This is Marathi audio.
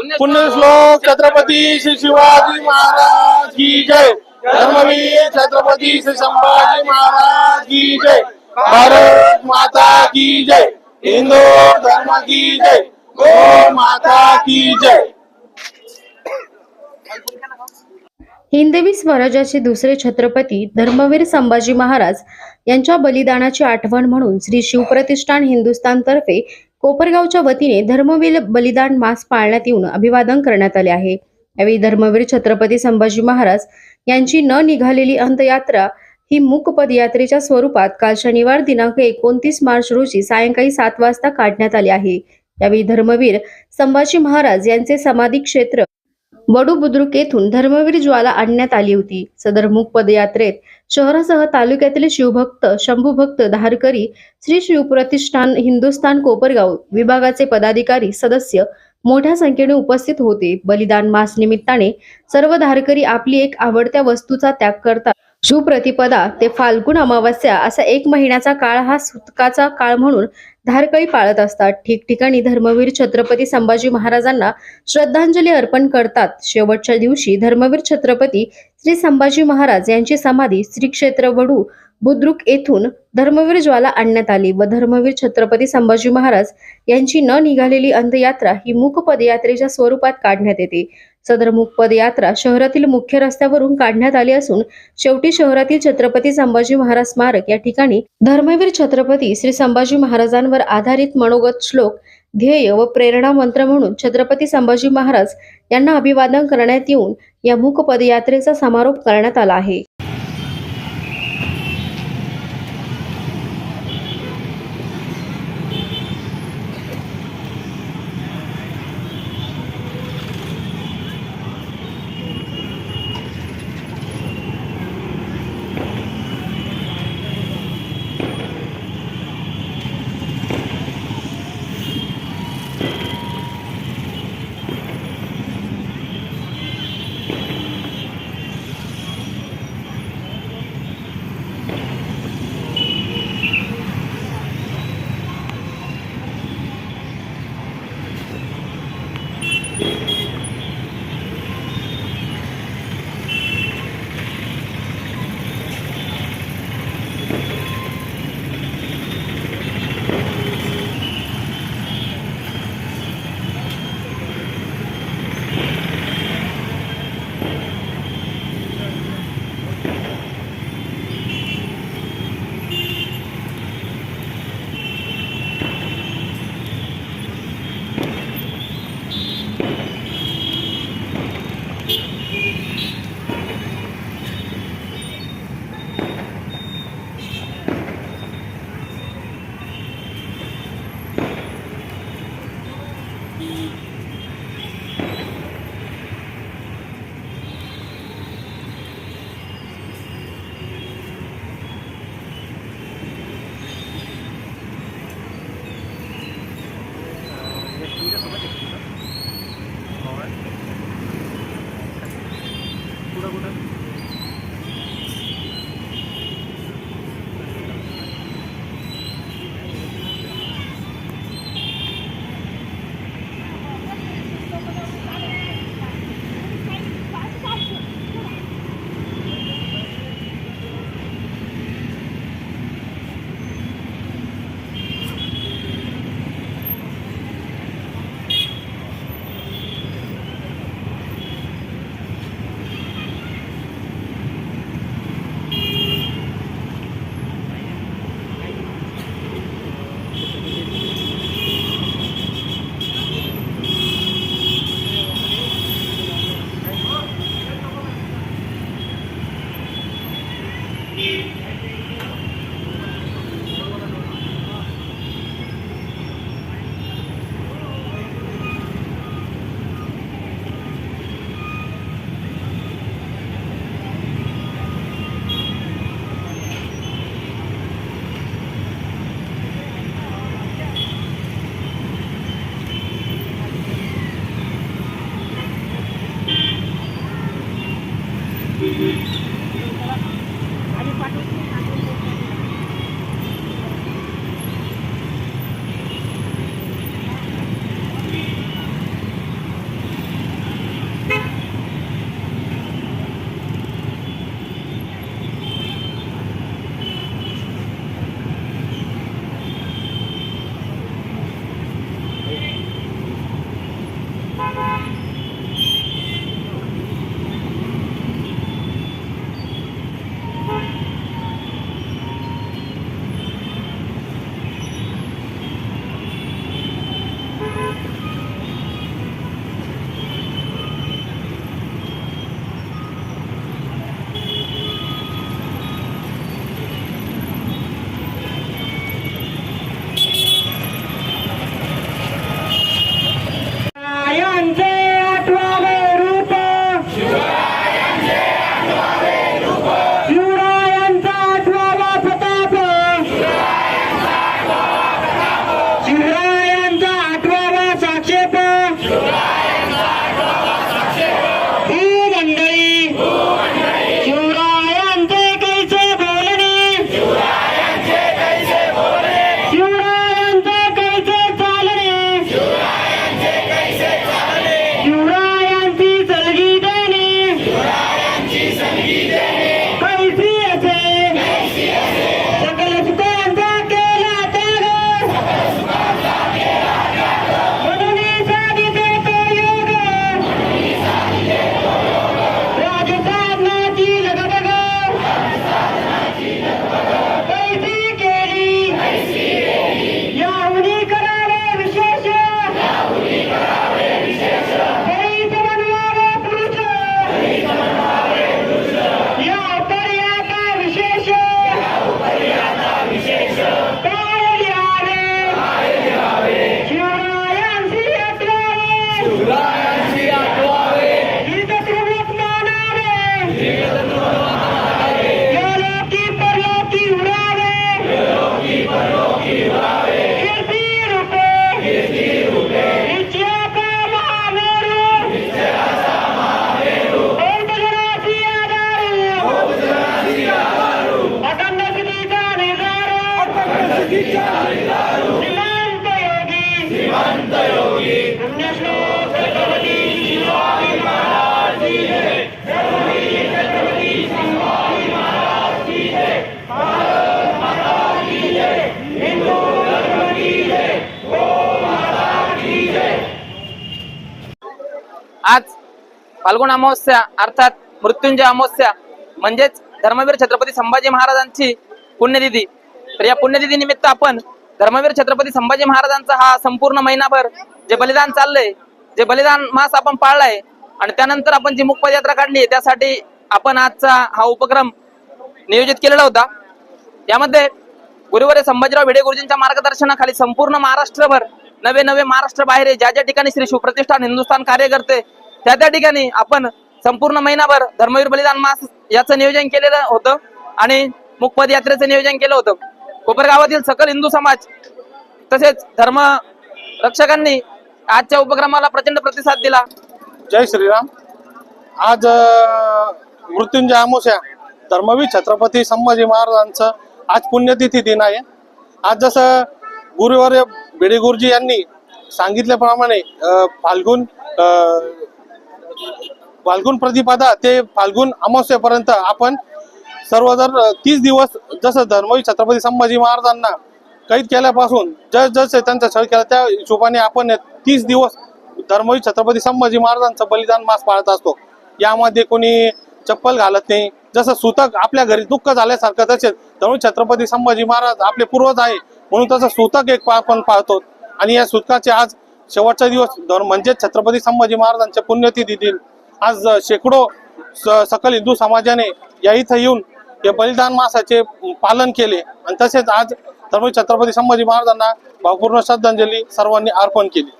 पुण्यश्लोक. छत्रपती श्री शिवाजी महाराज की जय. धर्मवीर छत्रपती श्री संभाजी महाराज की जय. भारत माता की जय. हिंदू धर्म की जय. गो माता की जय. हिंदवी स्वराज्याचे दुसरे छत्रपती धर्मवीर संभाजी महाराज यांच्या बलिदानाची आठवण म्हणून श्री शिवप्रतिष्ठान हिंदुस्थानतर्फे कोपरगावच्या वतीने धर्मवीर बलिदान मास पाळण्यात येऊन अभिवादन करण्यात आले आहे. यावेळी धर्मवीर छत्रपती संभाजी महाराज यांची न निघालेली अंतयात्रा ही मूक पदयात्रेच्या स्वरूपात काल शनिवार दिनांक एकोणतीस मार्च रोजी सायंकाळी सात वाजता काढण्यात आली आहे. यावेळी धर्मवीर संभाजी महाराज यांचे समाधी क्षेत्र वडू बुद्रुक येथून धर्मवीर ज्वाला आणण्यात आली होती. सदर मूक पदयात्रेत शहरासह तालुक्यातील शिवभक्त शंभूभक्त धारकरी श्री शिवप्रतिष्ठान हिंदुस्थान कोपरगाव विभागाचे पदाधिकारी सदस्य मोठ्या संख्येने उपस्थित होते. बलिदान मास निमित्ताने सर्व धारकरी आपली एक आवडत्या वस्तूचा त्याग करतात. शिवप्रतिपदा ते फाल्गुन अमावस्या असा एक महिन्याचा काळ हा सुतकाचा काळ म्हणून धारकळी पाळत असतात. ठिकठिकाणी धर्मवीर छत्रपती संभाजी महाराजांना श्रद्धांजली अर्पण करतात. शेवटच्या दिवशी धर्मवीर छत्रपती श्री संभाजी महाराज यांची समाधी श्री क्षेत्र वडू बुद्रुक येथून धर्मवीर ज्वाला आणण्यात आली व धर्मवीर छत्रपती संभाजी महाराज यांची न निघालेली अंत्ययात्रा ही मूक पदयात्रेच्या स्वरूपात काढण्यात येते. सदरमुख पदयात्रा शहरातील मुख्य रस्त्यावरून काढण्यात आली असून शेवटी शहरातील छत्रपती संभाजी महाराज स्मारक या ठिकाणी धर्मवीर छत्रपती श्री संभाजी महाराजांवर आधारित मनोगत श्लोक ध्येय व प्रेरणा मंत्र म्हणून छत्रपती संभाजी महाराज यांना अभिवादन करण्यात येऊन या मूक पदयात्रेचा समारोप करण्यात आला आहे. कुठं कुठं? आज फाल्गुन अमावस्या अर्थात मृत्युंजय अमावस्या म्हणजेच धर्मवीर छत्रपती संभाजी महाराजांची पुण्यतिथी. तर या पुण्यतिथी निमित्त आपण धर्मवीर छत्रपती संभाजी महाराजांचा हा संपूर्ण महिनाभर जे बलिदान चाललंय जे बलिदान मास आपण पाळलाय आणि त्यानंतर आपण जी मुख यात्रा काढली त्यासाठी आपण आजचा हा उपक्रम नियोजित केलेला होता. यामध्ये गुरुवारी संभाजीराव भिडे गुरुजींच्या मार्गदर्शनाखाली संपूर्ण महाराष्ट्रभर नवे नवे महाराष्ट्र बाहेर ज्या ज्या ठिकाणी श्री शिवप्रतिष्ठान हिंदुस्थान कार्य करते त्या त्या ठिकाणी आपण संपूर्ण महिनाभर धर्मवीर बलिदान मास याचं नियोजन केलेलं होतं आणि मुखपद पदयात्रेचं नियोजन केलं होतं. कोपरगावातील सकल हिंदू समाज तसेच धर्म रक्षकांनी आजच्या उपक्रमाला प्रचंड प्रतिसाद दिला. जय श्रीराम. आज मृत्युंजय अमावस्या धर्मवीर छत्रपती संभाजी महाराजांचं आज पुण्यतिथी दिन आहे. आज जसं गुरुवार भिडे गुरुजी यांनी सांगितल्याप्रमाणे फाल्गुन अं, फाल्गुन प्रतिपदा ते फाल्गुन अमावस्येपर्यंत आपण सर्व जर तीस दिवस जसं धर्मवीर छत्रपती संभाजी महाराजांना कैद केल्यापासून जस जसे त्यांचा छळ केला त्या हिशोबाने आपण तीस दिवस धर्मवीर छत्रपती संभाजी महाराजांचं बलिदान मास पाळत असतो. यामध्ये कोणी चप्पल घालत नाही. जसं सूतक आपल्या घरी दुःख झाल्यासारखं तसेच धर्मवीर छत्रपती संभाजी महाराज आपले पूर्वज आहे म्हणून तसं सूतक एक आपण पाळतो. आणि या सूतकाचे आज शेवटचा दिवस धर्म म्हणजे छत्रपती संभाजी महाराजांच्या पुण्यतिथीतील आज शेकडो सकल हिंदू समाजाने या इथं येऊन या बलिदान मासाचे पालन केले. आणि तसेच आज धर्म छत्रपती संभाजी महाराजांना भावपूर्ण श्रद्धांजली सर्वांनी अर्पण केली.